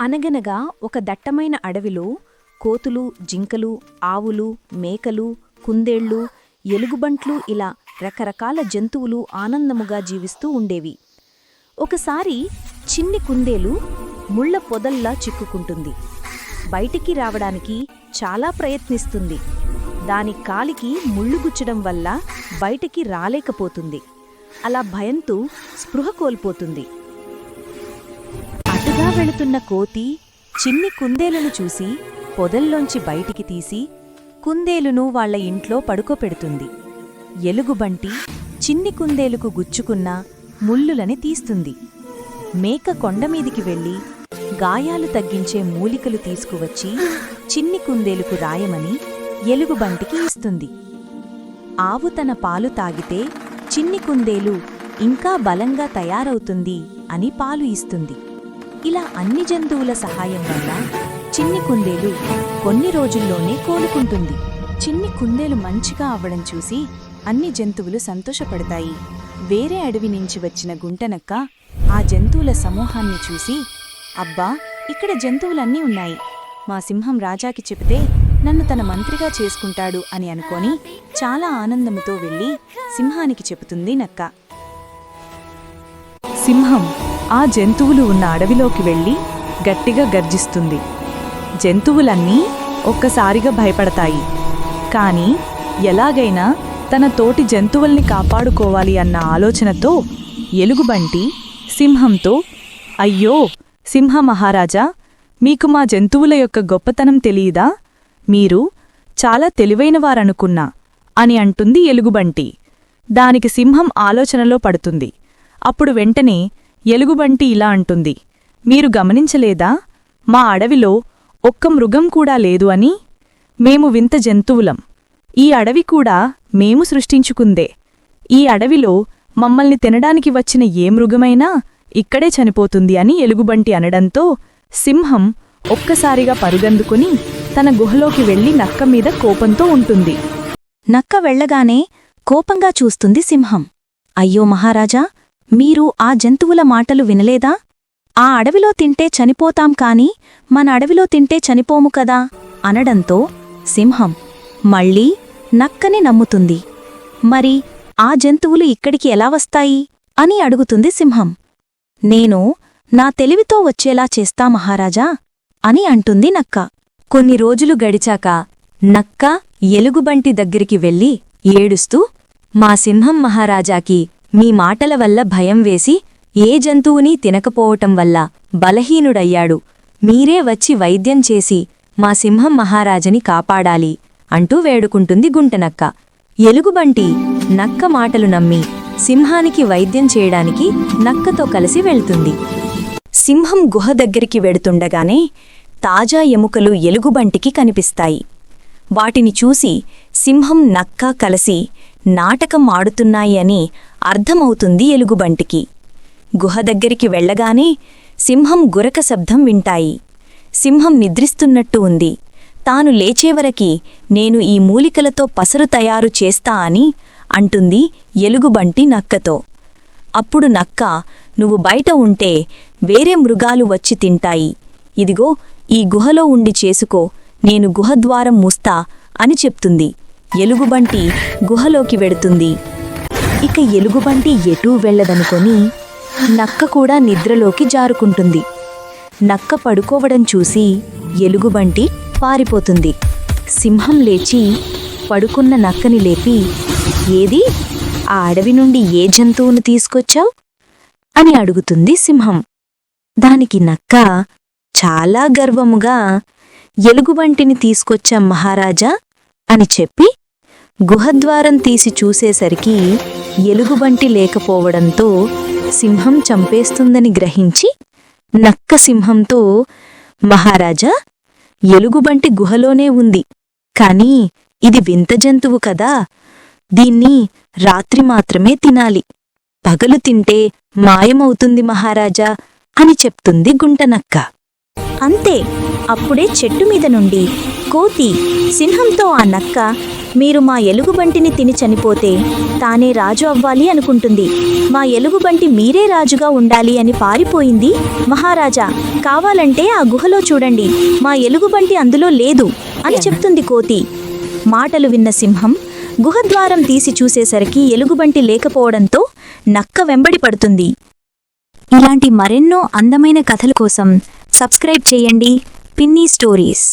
అనగనగా ఒక దట్టమైన అడవిలో కోతులు జింకలు ఆవులు మేకలు కుందేళ్ళు ఎలుగుబంట్లు ఇలా రకరకాల జంతువులు ఆనందముగా జీవిస్తూ ఉండేవి. ఒకసారి చిన్ని కుందేలు ముళ్ళ పొదల్లా చిక్కుకుంటుంది. బయటికి రావడానికి చాలా ప్రయత్నిస్తుంది. దాని కాలికి ముళ్ళు గుచ్చడం వల్ల బయటికి రాలేకపోతుంది. అలా భయంతో స్పృహ కోల్పోతుంది. వెళుతున్న కోతి చిన్ని కుందేలును చూసి పొదల్లోంచి బయటికి తీసి కుందేలును వాళ్ళ ఇంట్లో పడుకోపెడుతుంది. ఎలుగుబంటి చిన్ని కుందేలుకు గుచ్చుకున్న ముల్లులని తీస్తుంది. మేక కొండమీదికి వెళ్ళి గాయాలు తగ్గించే మూలికలు తీసుకువచ్చి చిన్ని కుందేలుకు రాయమని ఎలుగుబంటికి ఇస్తుంది. ఆవు తన పాలు తాగితే చిన్ని కుందేలు ఇంకా బలంగా తయారవుతుంది అని పాలు ఇస్తుంది. ఇలా అన్ని జంతువుల సహాయం వల్ల చిన్ని కుందేలు కొన్ని రోజుల్లోనే కోలుకుంటుంది. చిన్ని కుందేలు మంచిగా అవ్వడం చూసి అన్ని జంతువులు సంతోషపడతాయి. వేరే అడవి నుంచి వచ్చిన గుంటనక్క ఆ జంతువుల సమూహాన్ని చూసి అబ్బా ఇక్కడ జంతువులన్నీ ఉన్నాయి. మా సింహం రాజాకి చెబితే నన్ను తన మంత్రిగా చేసుకుంటాడు అని అనుకొని చాలా ఆనందముతో వెళ్ళి సింహానికి చెబుతుంది నక్క. సింహం ఆ జంతువులు ఉన్న అడవిలోకి వెళ్ళి గట్టిగా గర్జిస్తుంది. జంతువులన్నీ ఒక్కసారిగా భయపడతాయి. కానీ ఎలాగైనా తన తోటి జంతువుల్ని కాపాడుకోవాలి అన్న ఆలోచనతో ఎలుగుబంటి సింహంతో అయ్యో సింహ మహారాజా మీకు మా జంతువుల యొక్క గొప్పతనం తెలియదా? మీరు చాలా తెలివైనవారనుకున్నా అని అంటుంది ఎలుగుబంటి. దానికి సింహం ఆలోచనలో పడుతుంది. అప్పుడు వెంటనే ఎలుగుబంటి ఇలా అంటుంది. మీరు గమనించలేదా? మా అడవిలో ఒక్క మృగం కూడా లేదు అని? మేము వింత జంతువులం. ఈ అడవి కూడా మేము సృష్టించుకుందే. ఈ అడవిలో మమ్మల్ని తినడానికి వచ్చిన ఏ మృగమైనా ఇక్కడే చనిపోతుంది అని ఎలుగుబంటి అనడంతో సింహం ఒక్కసారిగా పరుగందుకుని తన గుహలోకి వెళ్ళి నక్క మీద కోపంతో ఉంటుంది. నక్క వెళ్ళగానే కోపంగా చూస్తుంది సింహం. అయ్యో మహారాజా మీరు ఆ జంతువుల మాటలు వినలేదా? ఆ అడవిలో తింటే చనిపోతాం కాని మన అడవిలో తింటే చనిపోము కదా? అనడంతో సింహం మళ్ళీ నక్కని నమ్ముతుంది. మరి ఆ జంతువులు ఇక్కడికి ఎలా వస్తాయి? అని అడుగుతుంది సింహం. నేను నా తెలివితో వచ్చేలా చేస్తా మహారాజా అని అంటుంది నక్క. కొన్ని రోజులు గడిచాక నక్క ఎలుగుబంటి దగ్గరికి వెళ్ళి ఏడుస్తూ మా సింహం మహారాజాకి మీ మాటల వల్ల భయం వేసి ఏ జంతువునీ తినకపోవటం వల్ల బలహీనుడయ్యాడు. మీరే వచ్చి వైద్యం చేసి మా సింహం మహారాజని కాపాడాలి అంటూ వేడుకుంటుంది గుంటనక్క. ఎలుగుబంటి నక్క మాటలు నమ్మి సింహానికి వైద్యం చేయడానికి నక్కతో కలిసి వెళ్తుంది. సింహం గుహ దగ్గరికి వెడుతుండగానే తాజా ఎముకలు ఎలుగుబంటికి కనిపిస్తాయి. వాటిని చూసి సింహం నక్క కలిసి నాటకం ఆడుతున్నాయి అని అర్థమవుతుంది ఎలుగుబంటికి. గుహ దగ్గరికి వెళ్ళగానే సింహం గురక శబ్దం వింటాయి. సింహం నిద్రిస్తున్నట్టు ఉంది. తాను లేచేవరకి నేను ఈ మూలికలతో పసరు తయారు చేస్తా అని అంటుంది ఎలుగుబంటి నక్కతో. అప్పుడు నక్క నువ్వు బయట ఉంటే వేరే మృగాలు వచ్చి తింటాయి. ఇదిగో ఈ గుహలో ఉండి చేసుకో నేను గుహద్వారం మూస్తా అని చెప్తుంది. ఎలుగుబంటి గుహలోకి వెడుతుంది. ఇక ఎలుగుబంటి ఎటూ వెళ్ళదనుకొని నక్క కూడా నిద్రలోకి జారుకుంటుంది. నక్క పడుకోవడం చూసి ఎలుగుబంటి పారిపోతుంది. సింహం లేచి పడుకున్న నక్కని లేపి ఏది? ఆ అడవి నుండి ఏ జంతువును తీసుకొచ్చావు? అని అడుగుతుంది సింహం. దానికి నక్క చాలా గర్వముగా ఎలుగుబంటిని తీసుకొచ్చాం మహారాజా అని చెప్పి గుహద్వారం తీసి చూసేసరికి ఎలుగుబంటి లేకపోవడంతో సింహం చంపేస్తుందని గ్రహించి నక్క సింహంతో మహారాజా ఎలుగుబంటి గుహలోనే ఉంది. కానీ ఇది వింత జంతువు కదా. దీన్ని రాత్రి మాత్రమే తినాలి. పగలు తింటే మాయమవుతుంది మహారాజా అని చెప్తుంది గుంటనక్క. అంతే. అప్పుడే చెట్టు మీద నుండి కోతి సింహంతో ఆ నక్క మీరు మా ఎలుగుబంటిని తిని చనిపోతే తానే రాజు అవ్వాలి అనుకుంటుంది. మా ఎలుగుబంటి మీరే రాజుగా ఉండాలి అని పారిపోయింది మహారాజా. కావాలంటే ఆ గుహలో చూడండి. మా ఎలుగుబంటి అందులో లేదు అని చెప్తుంది కోతి. మాటలు విన్న సింహం గుహద్వారం తీసి చూసేసరికి ఎలుగుబంటి లేకపోవడంతో నక్క వెంబడి పడుతుంది. ఇలాంటి మరెన్నో అందమైన కథల కోసం సబ్స్క్రైబ్ చేయండి. పిన్నీ స్టోరీస్.